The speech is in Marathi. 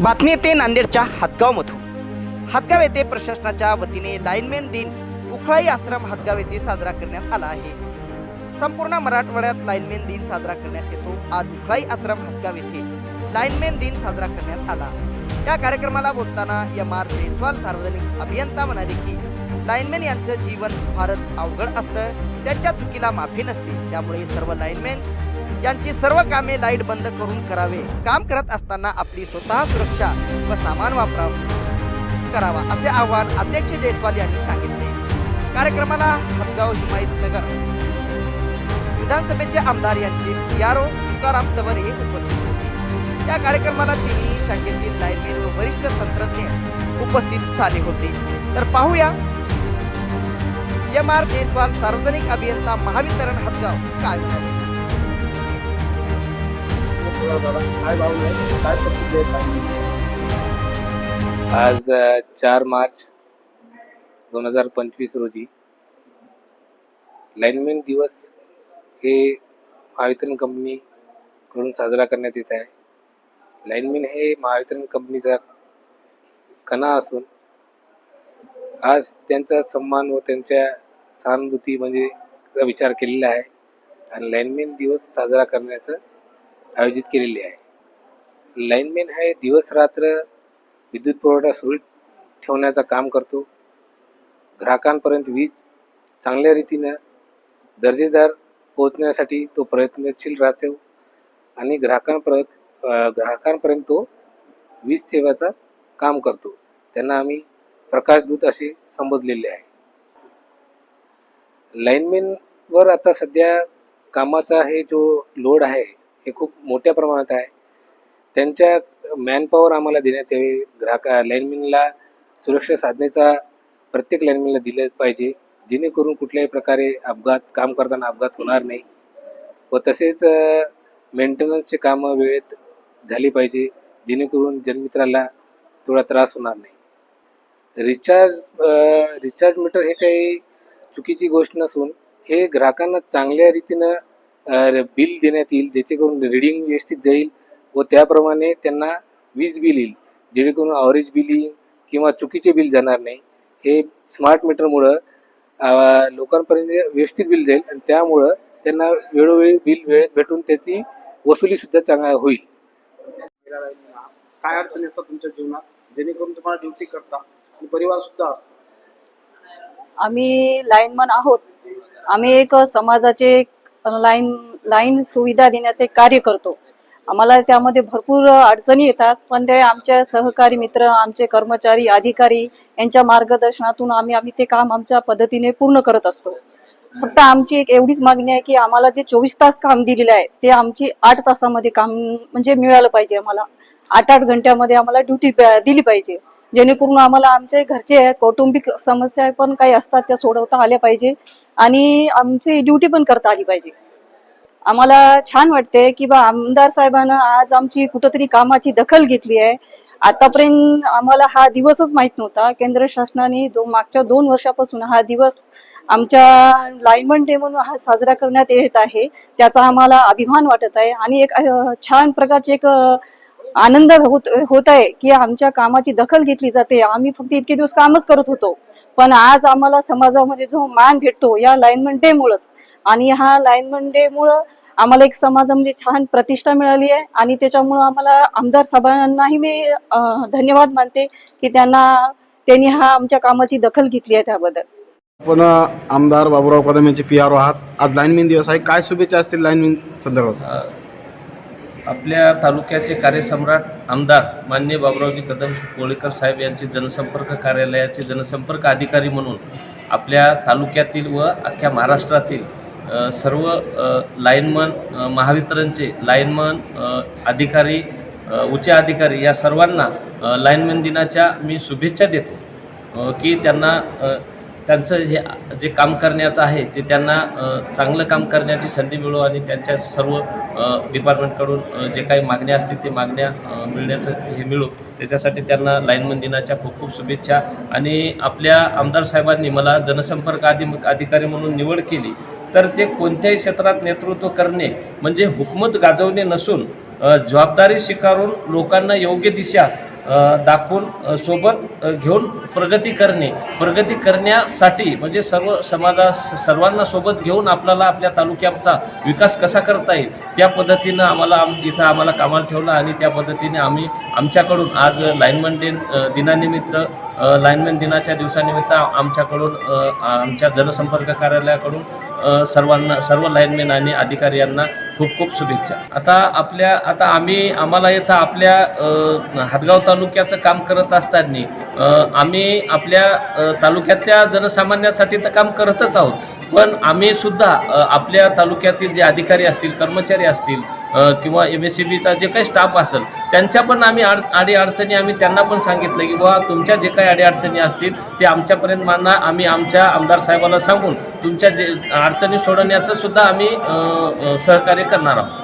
बातमी येते नांदेडच्या हातगावमधून हातगाव येथे प्रशासनाच्या वतीने लाईनमॅन दिन उखळाई आश्रम हातगाव येथे साजरा करण्यात आला आहे. संपूर्ण मराठवाड्यात लाईनमॅन दिन साजरा करण्यात येतो. आज उखळाई आश्रम हातगाव येथे लाईनमॅन दिन साजरा करण्यात आला. या कार्यक्रमाला बोलताना एम आर जयस्वाल सार्वजनिक अभियंता म्हणाले की लाईनमॅन यांचं जीवन फारच अवघड असतं. त्यांच्या चुकीला माफी नसते. त्यामुळे सर्व लाईनमॅन यांची सर्व कामे लाइट बंद करून करावे. काम करत असताना आपली स्वतः सुरक्षा व सामान वापराव करावा असे आवाहन अध्यक्ष जयस्वाल यांनी सांगितले. कार्यक्रमाला हदगाव हिमायतनगर विधानसभेचे आमदार यांचे पीआरओ तुकाराम तवरे उपस्थित होते. या कार्यक्रमाला तिन्ही शाखेतील लाईनमेन व वरिष्ठ तंत्रज्ञ उपस्थित झाले होते. तर पाहूया. एम आर जयस्वाल सार्वजनिक अभियंता महावितरण हदगाव काय म्हणाले? काय काय काय आज चार मार्च दोन हजार पंचवीस रोजी लाईनमॅन दिवस हे महावितरण कंपनीकडून साजरा करण्यात येत आहे. लाईनमॅन हे महावितरण कंपनीचा कणा असून आज त्यांचा सन्मान व त्यांच्या सहानुभूती म्हणजे विचार केलेला आहे. आणि लाईनमॅन दिवस साजरा करण्याचं आयोजित केलेली आहे. लाईनमॅन हे दिवस रात्र विद्युत पुरवठा सुरळीत ठेवण्याचं काम करतो. ग्राहकांपर्यंत वीज चांगल्या रीतीनं दर्जेदार पोहोचण्यासाठी तो प्रयत्नशील राहतो आणि ग्राहकांपर ग्राहकांपर्यंत तो वीज सेवेचं काम करतो. त्यांना आम्ही प्रकाशदूत असे संबोधलेले आहे. लाईनमॅनवर आता सध्या कामाचा हे जो लोड आहे हे खूप मोठ्या प्रमाणात आहे. त्यांच्या मॅनपॉवर आम्हाला देण्यात यावे. ग्राहक लाईनमॅनला सुरक्षा साधनेचा प्रत्येक लाईनमॅनला दिलं पाहिजे. जेणेकरून कुठल्याही प्रकारे अपघात काम करताना अपघात होणार नाही. व तसेच मेंटेनन्सचे कामं वेळेत झाली पाहिजे. जेणेकरून जनमित्राला थोडा त्रास होणार नाही. रिचार्ज रिचार्ज मीटर हे काही चुकीची गोष्ट नसून हे ग्राहकांना चांगल्या रीतीनं बिल देण्यात येईल जेणेकरून रिडिंग व्यवस्थित जाईल व त्याप्रमाणे त्यांना वीज बिल येईल. जेणेकरून अवरेज बिल येईल किंवा चुकीचे बिल जाणार नाही. हे स्मार्ट मीटरमुळं लोकांपर्यंत व्यवस्थित बिल जाईल आणि त्यामुळं त्यांना वेळोवेळी बिल वेळेत भेटून त्याची वसुलीसुद्धा चांगला होईल. काय अडचणी असतात तुमच्या जीवनात? जेणेकरून तुम्हाला ड्युटी करता आणि परिवार सुद्धा असतो. आम्ही लाईनमन आहोत. आम्ही एक समाजाचे लाईन लाईन सुविधा देण्याचे कार्य करतो. आम्हाला त्यामध्ये भरपूर अडचणी येतात पण ते आमच्या सहकारी मित्र आमचे कर्मचारी अधिकारी यांच्या मार्गदर्शनातून आम्ही आम्ही ते काम आमच्या पद्धतीने पूर्ण करत असतो. फक्त आमची एक एवढीच मागणी आहे की आम्हाला जे चोवीस तास काम दिलेले आहे ते आमची आठ तासामध्ये काम म्हणजे मिळालं पाहिजे आम्हाला. आठ आठ घंट्यामध्ये आम्हाला ड्युटी दिली पाहिजे. जेणेकरून आम्हाला आमचे घरचे कौटुंबिक समस्या पण काही असतात त्या सोडवता आल्या पाहिजे. आणि आमची ड्युटी पण करता आली पाहिजे. आम्हाला छान वाटते की बा आमदार साहेबांना आज आमची कुठंतरी कामाची दखल घेतली आहे. आतापर्यंत आम्हाला हा दिवसच माहीत नव्हता. केंद्र शासनाने दो मागच्या दोन वर्षापासून हा दिवस आमच्या लायमन डे म्हणून हा साजरा करण्यात येत आहे. त्याचा आम्हाला अभिमान वाटत आहे आणि एक छान प्रकारचे एक आनंद होत होत आहे की आमच्या कामाची दखल घेतली जाते. आम्ही फक्त इतके दिवस कामच करत होतो. पण आज आम्हाला समाजामध्ये जो मान भेटतो या लाईनमन डे मुळेच आणि हा लाईनमन डे मुळे आम्हाला एक समाजामध्ये छान प्रतिष्ठा मिळाली आहे. आणि त्याच्यामुळं आम्हाला आमदार साहेबांनाही मी धन्यवाद मानते की त्यांना त्यांनी हा आमच्या कामाची दखल घेतली आहे त्याबद्दल. आपण आमदार बाबुराव कदम यांचे पी आर आहात. आज लाईनमॅन दिवस आहे. काय शुभेच्छा असतील लाईनमॅन संदर्भात? आपल्या तालुक्याचे कार्यसम्राट आमदार मान्य बाबुरावजी कदम कोळेकर साहेब यांचे जनसंपर्क कार्यालयाचे जनसंपर्क अधिकारी म्हणून आपल्या तालुक्यातील व अख्ख्या महाराष्ट्रातील सर्व लाईनमन महावितरणचे लाईनमन अधिकारी उच्च अधिकारी या सर्वांना लाईनमन दिनाच्या मी शुभेच्छा देतो की त्यांना त्यांचं हे जे काम करण्याचं आहे ते त्यांना चांगलं काम करण्याची संधी मिळो आणि त्यांच्या सर्व डिपार्टमेंटकडून जे काही मागण्या असतील ते मागण्या मिळण्याचं हे मिळो. त्याच्यासाठी त्यांना लाईनमन दिनाच्या खूप खूप शुभेच्छा. आणि आपल्या आमदार साहेबांनी मला जनसंपर्क अधि अधिकारी म्हणून निवड केली तर ते कोणत्याही क्षेत्रात नेतृत्व करणे म्हणजे हुकमत गाजवणे नसून जबाबदारी स्वीकारून लोकांना योग्य दिशा दाखवून सोबत घेऊन प्रगती करणे. प्रगती करण्यासाठी म्हणजे सर्व समाजा सर्वांना सोबत घेऊन आपल्याला आपल्या तालुक्याचा विकास कसा करता येईल त्या पद्धतीनं आम्हाला आम इथं आम्हाला कामाला ठेवलं आणि त्या पद्धतीने आम्ही आमच्याकडून आज लाईनमन दिन दिनानिमित्त लाईनमन लाईनमॅन दिनाच्या दिवसानिमित्त आमच्याकडून आमच्या जनसंपर्क कार्यालयाकडून सर्वांना सर्व लाईनमॅन आणि अधिकारी यांना खूप खूप शुभेच्छा. आता आपल्या आता आम्ही आम्हाला इथं आपल्या अ, हातगाव तालुक्याचं काम करत असताना आम्ही आपल्या तालुक्यातल्या जनसामान्यासाठी तर काम करतच आहोत. पण आम्ही सुद्धा आपल्या तालुक्यातील जे अधिकारी असतील कर्मचारी असतील किंवा एम एस सी बीचा जे काही स्टाफ असेल त्यांच्या पण आम्ही आड अडीअडचणी आम्ही त्यांना पण सांगितलं की बाबा तुमच्या जे काही अडीअडचणी असतील ते आमच्यापर्यंत माना आम्ही आमच्या आमदार साहेबाला सांगून तुमच्या जे अडचणी सोडवण्याचं सुद्धा आम्ही सहकार्य करणार आहोत.